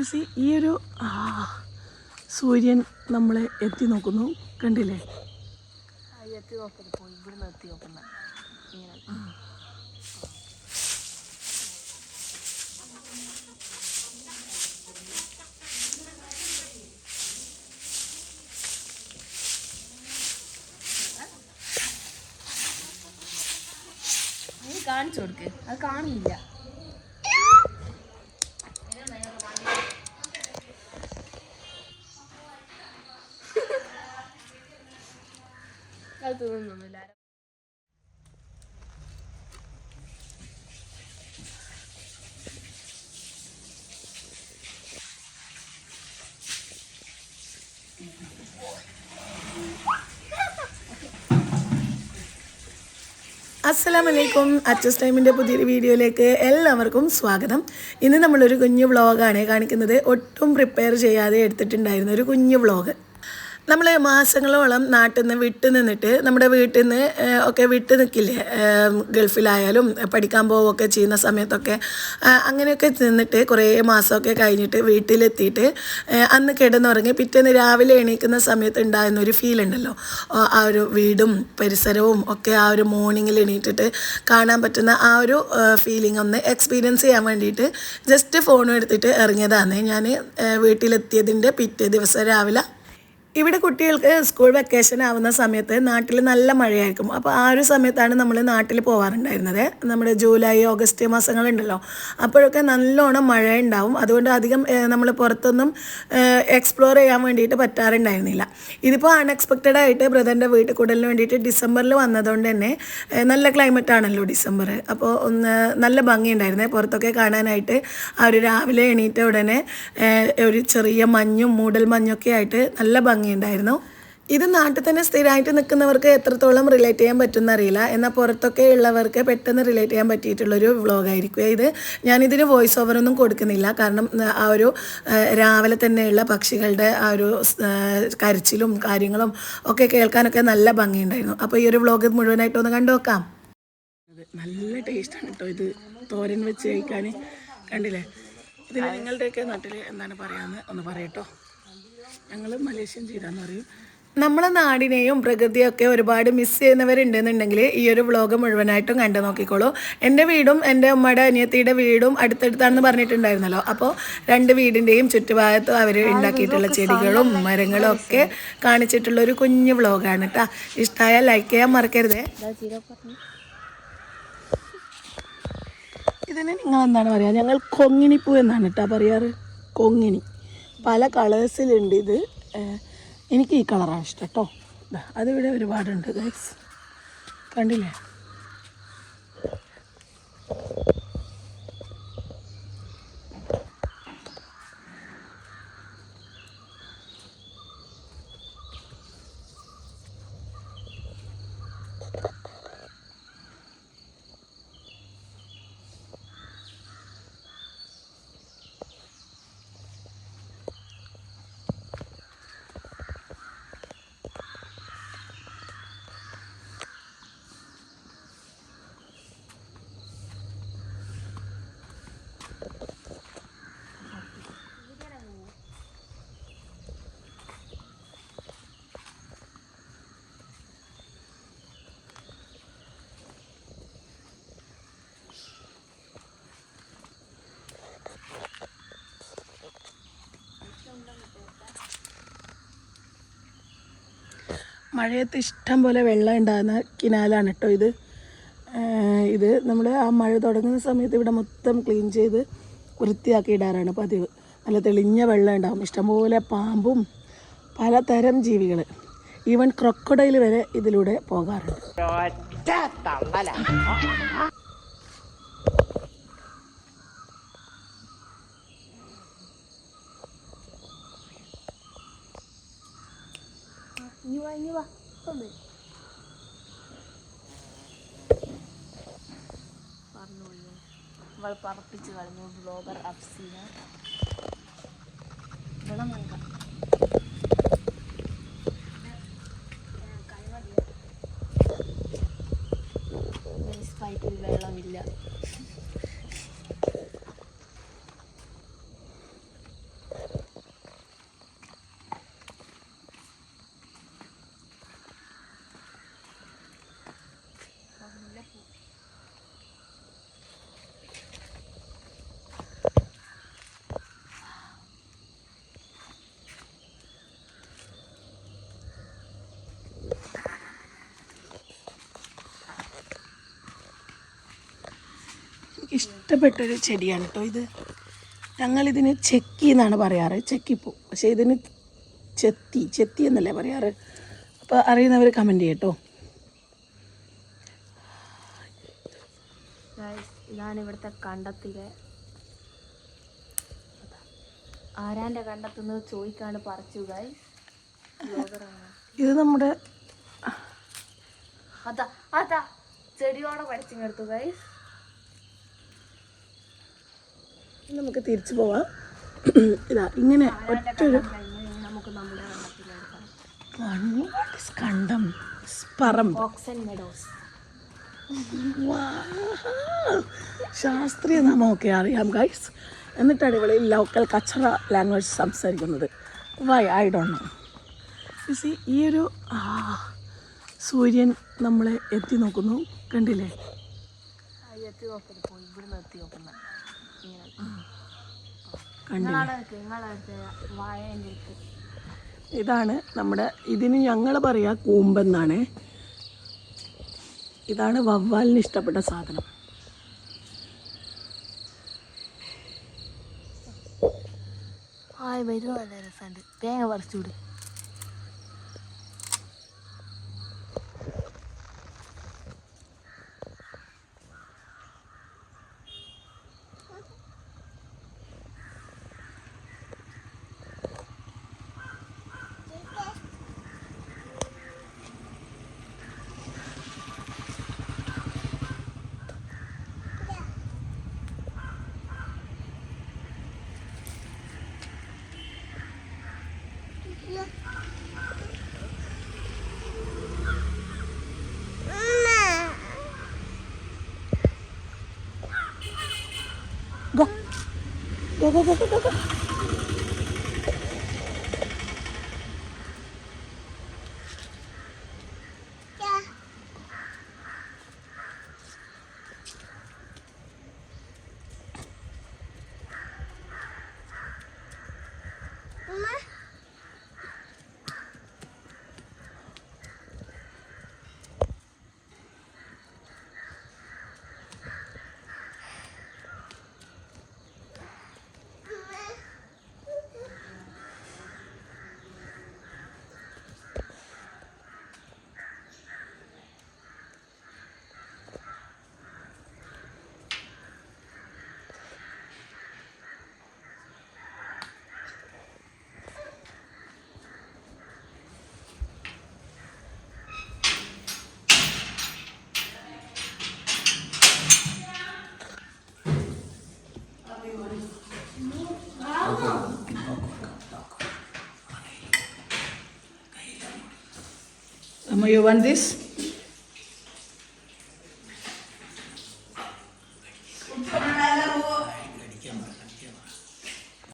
See, ഈ ഒരു സൂര്യൻ നമ്മളെ എത്തി നോക്കുന്നു. കണ്ടില്ലേ? എത്തി പോയി എത്തി കാണിച്ചു കൊടുക്ക് അത് കാണില്ല അത് തോന്നുന്നില്ല അസ്സലാം വലൈക്കും അച്ചസ് ടൈമിന്റെ പുതിയൊരു വീഡിയോയിലേക്ക് എല്ലാവർക്കും സ്വാഗതം. ഇന്ന് നമ്മളൊരു കുഞ്ഞു വ്ളോഗാണ് കാണിക്കുന്നത്. ഒട്ടും പ്രിപ്പയർ ചെയ്യാതെ എടുത്തിട്ടുണ്ടായിരുന്ന ഒരു കുഞ്ഞു വ്ളോഗ്. നമ്മൾ മാസങ്ങളോളം നാട്ടിൽ നിന്ന് വിട്ട് നിന്നിട്ട് നമ്മുടെ വീട്ടിൽ നിന്ന് ഒക്കെ വിട്ട് നിൽക്കില്ലേ ഗൾഫിലായാലും പഠിക്കാൻ പോവുകയൊക്കെ ചെയ്യുന്ന സമയത്തൊക്കെ അങ്ങനെയൊക്കെ നിന്നിട്ട് കുറേ മാസമൊക്കെ കഴിഞ്ഞിട്ട് വീട്ടിലെത്തിയിട്ട് അന്ന് കിടന്നുറങ്ങി പിറ്റേന്ന് രാവിലെ എണീക്കുന്ന സമയത്ത് ഉണ്ടായിരുന്ന ഒരു ഫീൽ ഉണ്ടല്ലോ. ആ ഒരു വീടും പരിസരവും ഒക്കെ ആ ഒരു മോർണിംഗിൽ എണീറ്റിട്ട് കാണാൻ പറ്റുന്ന ആ ഒരു ഫീലിംഗ് ഒന്ന് എക്സ്പീരിയൻസ് ചെയ്യാൻ വേണ്ടിയിട്ട് ജസ്റ്റ് ഫോണും എടുത്തിട്ട് ഇറങ്ങിയതാണ് ഞാൻ വീട്ടിലെത്തിയതിന്റെ പിറ്റേ ദിവസം രാവിലെ ഇവിടെ കുട്ടികൾക്ക് സ്കൂൾ വെക്കേഷൻ ആവുന്ന സമയത്ത് നാട്ടിൽ നല്ല മഴയായിരിക്കും. അപ്പോൾ ആ ഒരു സമയത്താണ് നമ്മൾ നാട്ടിൽ പോകാറുണ്ടായിരുന്നത് നമ്മുടെ ജൂലൈ ഓഗസ്റ്റ് മാസങ്ങളുണ്ടല്ലോ. അപ്പോഴൊക്കെ നല്ലോണം മഴ ഉണ്ടാവും അതുകൊണ്ട് അധികം നമ്മൾ പുറത്തൊന്നും എക്സ്പ്ലോർ ചെയ്യാൻ വേണ്ടിയിട്ട് പറ്റാറുണ്ടായിരുന്നില്ല. ഇതിപ്പോൾ അൺഎക്സ്പെക്റ്റഡ് ആയിട്ട് ബ്രദറിന്റെ വീട്ടിൽ കൂടലിന് വേണ്ടിയിട്ട് ഡിസംബറിൽ വന്നതുകൊണ്ട് തന്നെ നല്ല ക്ലൈമറ്റ് ആണല്ലോ ഡിസംബർ. അപ്പോൾ ഒന്ന് നല്ല ഭംഗിയുണ്ടായിരുന്നേ. പുറത്തൊക്കെ കാണാനായിട്ട് ആ ഒരു രാവിലെ എണീറ്റ ഉടനെ ഒരു ചെറിയ മഞ്ഞും മൂടൽ മഞ്ഞൊക്കെ ആയിട്ട് നല്ല ഭംഗിയുണ്ടായിരുന്നു. ഇത് നാട്ടിൽ തന്നെ സ്ഥിരമായിട്ട് നിൽക്കുന്നവർക്ക് എത്രത്തോളം റിലേറ്റ് ചെയ്യാൻ പറ്റുമെന്ന് അറിയില്ല എന്നാൽ പുറത്തൊക്കെ ഉള്ളവർക്ക് പെട്ടെന്ന് റിലേറ്റ് ചെയ്യാൻ പറ്റിയിട്ടുള്ളൊരു വ്ളോഗായിരിക്കും ഇത്. ഞാനിതിന് വോയിസ് ഓവറൊന്നും കൊടുക്കുന്നില്ല. കാരണം ആ, ഒരു രാവിലെ തന്നെയുള്ള പക്ഷികളുടെ ആ ഒരു കരച്ചിലും കാര്യങ്ങളും ഒക്കെ കേൾക്കാനൊക്കെ നല്ല ഭംഗിയുണ്ടായിരുന്നു. അപ്പോൾ ഈ ഒരു വ്ളോഗ് മുഴുവനായിട്ടൊന്ന് കണ്ടു നോക്കാം. നല്ല ടേസ്റ്റാണ് കേട്ടോ ഇത്. തോരൻ വെച്ച് കഴിക്കാൻ കണ്ടില്ലേ? ഇതിന് നിങ്ങളുടെയൊക്കെ നാട്ടിൽ എന്താണ് പറയാമെന്ന് ഒന്ന് പറയട്ടോ ഞങ്ങൾ മലേഷ്യൻ ചെയ്താന്ന് പറയും. നമ്മളെ നാടിനെയും പ്രകൃതിയൊക്കെ ഒരുപാട് മിസ് ചെയ്യുന്നവരുണ്ടെന്നുണ്ടെങ്കിൽ ഈ ഒരു വ്ളോഗ് മുഴുവനായിട്ടും കണ്ടു നോക്കിക്കോളൂ. എന്റെ വീടും എന്റെ ഉമ്മയുടെ അനിയത്തിയുടെ വീടും അടുത്തടുത്താണെന്ന് പറഞ്ഞിട്ടുണ്ടായിരുന്നല്ലോ. അപ്പോൾ രണ്ട് വീടിന്റെയും ചുറ്റുഭാഗത്തും അവർ ഉണ്ടാക്കിയിട്ടുള്ള ചെടികളും മരങ്ങളും ഒക്കെ കാണിച്ചിട്ടുള്ള ഒരു കുഞ്ഞു വ്ളോഗാണ് കേട്ടോ ഇഷ്ടമായ ലൈക്ക് ചെയ്യാൻ മറക്കരുതേ. ഇതിന് നിങ്ങൾ എന്താണ് പറയുക ഞങ്ങൾ കൊങ്ങിണിപ്പൂ എന്നാണ് കേട്ടോ പറയാറ്. കൊങ്ങിണി. പല കളേഴ്സിലുണ്ട് ഇത്. എനിക്ക് ഈ കളറാണ് ഇഷ്ടം കേട്ടോ. അതിവിടെ ഒരുപാടുണ്ട് ഗൈസ് കണ്ടില്ലേ? മഴയത്ത് ഇഷ്ടം പോലെ വെള്ളം ഉണ്ടാകുന്ന കിനാലാണ് കേട്ടോ ഇത്. ഇത് നമ്മൾ ആ മഴ തുടങ്ങുന്ന സമയത്ത് ഇവിടെ മൊത്തം ക്ലീൻ ചെയ്ത് വൃത്തിയാക്കി ഇടാറാണ് പതിവ്. നല്ല തെളിഞ്ഞ വെള്ളം ഉണ്ടാകും ഇഷ്ടംപോലെ പാമ്പും പലതരം ജീവികൾ ഈവൻ ക്രൊക്കഡൈൽ വരെ ഇതിലൂടെ പോകാറുണ്ട്. ഇനി വാ ഇനി വാ ഒന്ന് പറഞ്ഞോളൂ അവൾ പറപ്പിച്ച് കളഞ്ഞു. ബ്ലോഗർ അഫ്സീന. വെള്ളം വേണ്ട പൈപ്പിൽ വെള്ളമില്ല. ഇഷ്ടപ്പെട്ടൊരു ചെടിയാണ് കേട്ടോ ഇത്. ഞങ്ങളിതിന് ചെക്കി എന്നാണ് പറയാറ്. ചെക്കിപ്പൂ. പക്ഷേ ഇതിന് ചെത്തി ചെത്തി എന്നല്ലേ പറയാറ്? അപ്പോൾ അറിയുന്നവർ കമന്റ് ചെയ്യട്ടോ ഇതാണ് ഇവിടുത്തെ കണ്ടത്തിലെ ആരാന്റെ കണ്ടത്തുനിന്ന് ചോദിക്കാണ്ട് പറിച്ചു ഗൈസ് ഇത് നമ്മുടെ അതാ അതാ. ചെടിയോടെ പഠിച്ചിങ്ങെടുത്തു ഗൈസ് നമുക്ക് തിരിച്ചു പോവാം. ഇതാ ഇങ്ങനെ ഒറ്റൊരു ശാസ്ത്രീയ നാമമൊക്കെ അറിയാം ഗൈസ് എന്നിട്ടാണ് ഇവിടെ ലോക്കൽ കച്ചറ ലാംഗ്വേജ് സംസാരിക്കുന്നത്. Why I don't know see ഈ ഒരു സൂര്യൻ നമ്മളെ എത്തി നോക്കുന്നു. കണ്ടില്ലേ? എത്തി എത്തി നോക്കുന്ന. ഇതാണ് നമ്മുടെ ഇതിന് ഞങ്ങൾ പറയാ കൂമ്പെന്നാണ്. ഇതാണ് വവ്വാലിന് ഇഷ്ടപ്പെട്ട സാധനം. ആ വരും നല്ല രസമുണ്ട് തേങ്ങ പറിച്ചുവിട് Go. Go, go, go, go, go, you want this?